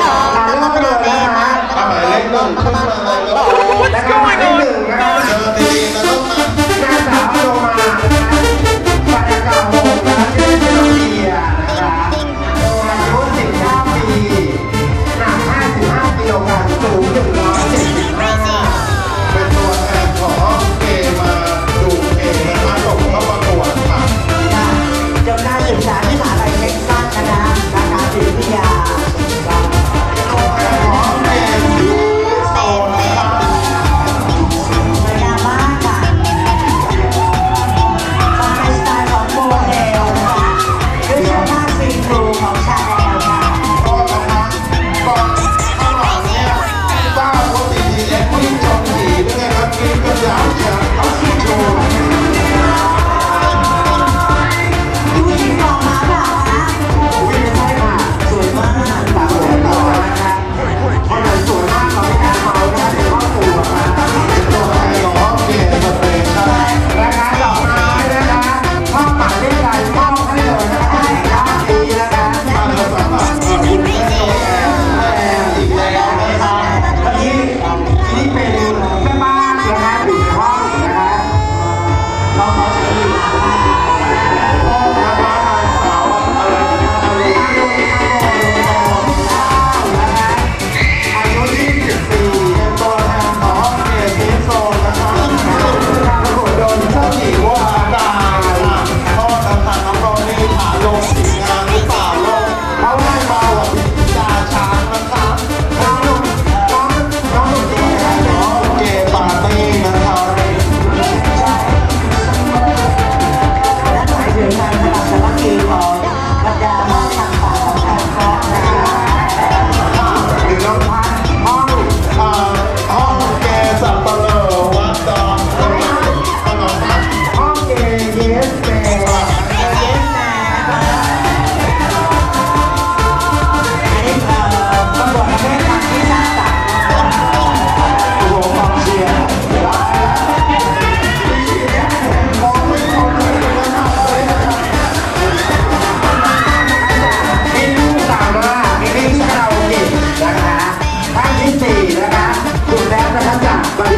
อ่าเริ่มเลนะฮะเอาหมายเลขก่งขึ้นมาเลยครับนะครับหายเลขบเจอดีๆนะงมาาสาวอโาปัญญาการับชื่นชื่อน้องเบียร์บหนัเป็นตัวแทนขอเกมาดูเกนะครับส่งาปรวดค่ะ จนได้ถึงส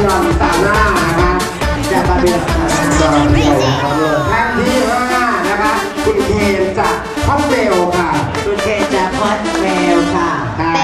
รอนตาหน้านะคะจากประเทศดอนเดียท่านที่ห้านะคะคุณเคนจากคอปเบลค่ะ คุณเคนจากคอปเบลค่ะ